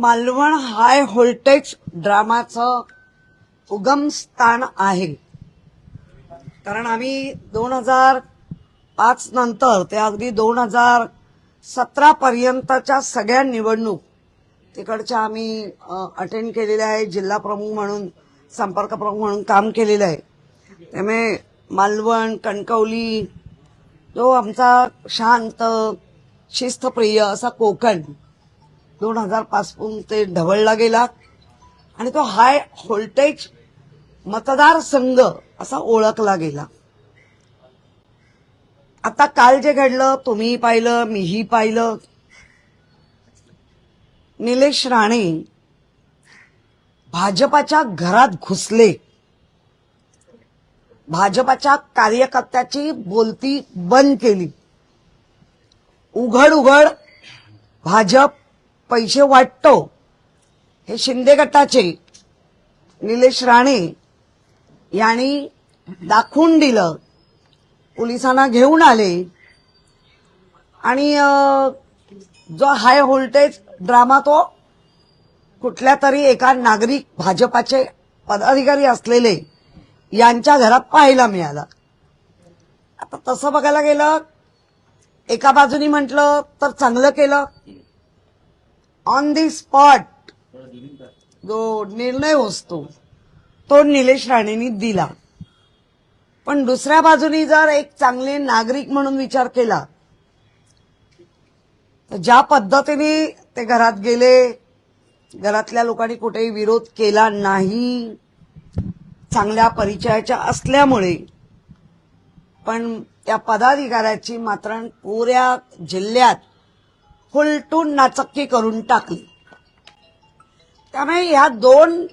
Malvan high voltage ड्रामाचं उगमस्थान आहे. कारण आम्ही दोन हजार पाच नंतर ते अगदी दोन हजार सतरा पर्यंतच्या सगळ्या निवडणूक तिकडच्या आम्ही अटेंड केलेल्या आहे जिल्हा प्रमुख म्हणून संपर्क प्रमुख म्हणून काम केलेलं आहे. त्यामुळे मालवण कणकवली जो आमचा शांत शिस्तप्रिय असा कोकण दोन हजारपासून ते ढवळला गेला आणि तो हाय व्होल्टेज मतदारसंघ असा ओळखला गेला. आता काल जे घडलं तुम्ही पाहिलं मीही पाहिलं. निलेश राणे भाजपाच्या घरात घुसले. भाजपाच्या कार्यकर्त्याची बोलती बंद केली. उघड उघड भाजप पैसे वाटतो. हे शिंदे गटाचे निलेश राणे यांनी दाखवून दिलं. पोलिसांना घेऊन आले. आणि जो हाय व्होल्टेज ड्रामा तो कुठल्या तरी एका नागरिक भाजपाचे पदाधिकारी असलेले यांच्या घरात पाहायला मिळाला. आता तसं बघायला गेलं एका बाजूनी म्हटलं तर चांगलं केलं. ऑन दी स्पॉट जो निर्णय असतो तो निलेश राणेंनी दिला. पण दुसऱ्या बाजूनी जर एक चांगले नागरिक म्हणून विचार केला तर ज्या पद्धतीने ते घरात गेले घरातल्या लोकांनी कुठेही विरोध केला नाही चांगल्या परिचयाच्या असल्यामुळे पण त्या पदाधिकाऱ्याची मात्र पुऱ्या जिल्ह्यात फुलटून नाचक्की करून टाकली. त्यामुळे या दोन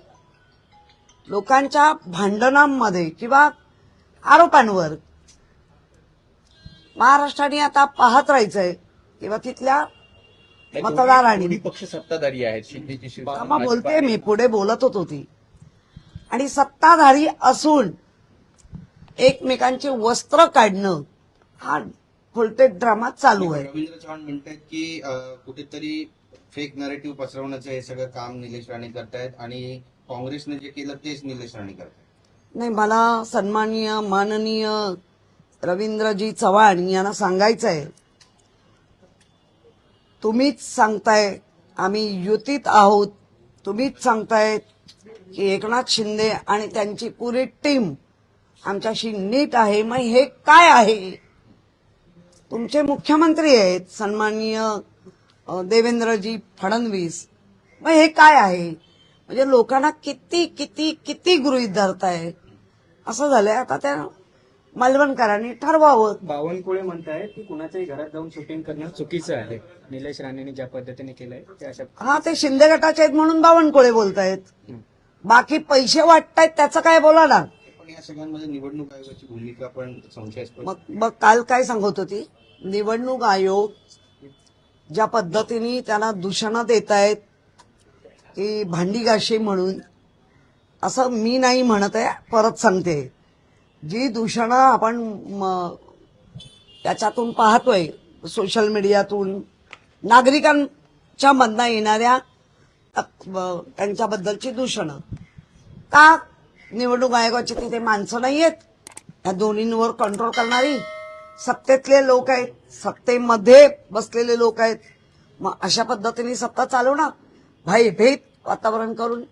लोकांच्या भांडणांमध्ये किंवा आरोपांवर महाराष्ट्राने आता पाहत राहायचंय किंवा तिथल्या मतदारांनी. पक्ष सत्ताधारी आहेत बोलते मी पुढे बोलत होत होती आणि सत्ताधारी असून एकमेकांची वस्त्र काढणं हा व्होल्टेज ड्रामा चालू आहे. रवींद्र चव्हाण म्हणतात की कुठेतरी फेक नरेटिव्ह पसरवण्याचं हे सगळं काम निलेश राणे करतायत आणि काँग्रेसने जे केलं तेच निलेश राणे करतायत. नाही मला सन्माननीय माननीय रवींद्रजी चव्हाण यांना सांगायचं आहे. तुम्हीच सांगताय आम्ही युतीत आहोत. तुम्हीच सांगताय की एकनाथ शिंदे आणि त्यांची पुरी टीम आमच्याशी नीट आहे. मग हे काय आहे? तुमचे मुख्यमंत्री आहेत सन्माननीय देवेंद्रजी फडणवीस. मग हे काय आहे? म्हणजे लोकांना किती किती किती गृहीत धरताय? असं झालंय. आता त्या मालवणकरांनी ठरवावं. बावनकुळे म्हणतायत की कुणाच्याही घरात जाऊन शूटिंग करणं चुकीचं आहे. निलेश राणेंनी ज्या पद्धतीने केलंय ते अशा हा ते शिंदे गटाचे आहेत म्हणून बावनकुळे बोलतायत. बाकी पैसे वाटतायत त्याचं काय बोला ना पण या सगळ्यांमध्ये निवडणूक आयोगाची भूमिका पण संशयास्पद. मग मग काल काय सांगत होती? निवडणूक आयोग ज्या पद्धतीने त्यांना दूषणं देत आहेत की भांडी घाशी म्हणून असं मी नाही म्हणत आहे परत सांगते. जी दूषणं आपण त्याच्यातून पाहतोय सोशल मीडियातून नागरिकांच्या मधनं येणाऱ्या त्यांच्याबद्दलची दूषणं. का निवडणूक आयोगाची तिथे माणसं नाही आहेत या दोन्हींवर कंट्रोल करणारी सत्तेतले लोक आहेत. सत्तेमध्ये बसलेले लोक आहेत. मग अशा पद्धतीने सत्ता चालवणार. भयभीत वातावरण करून.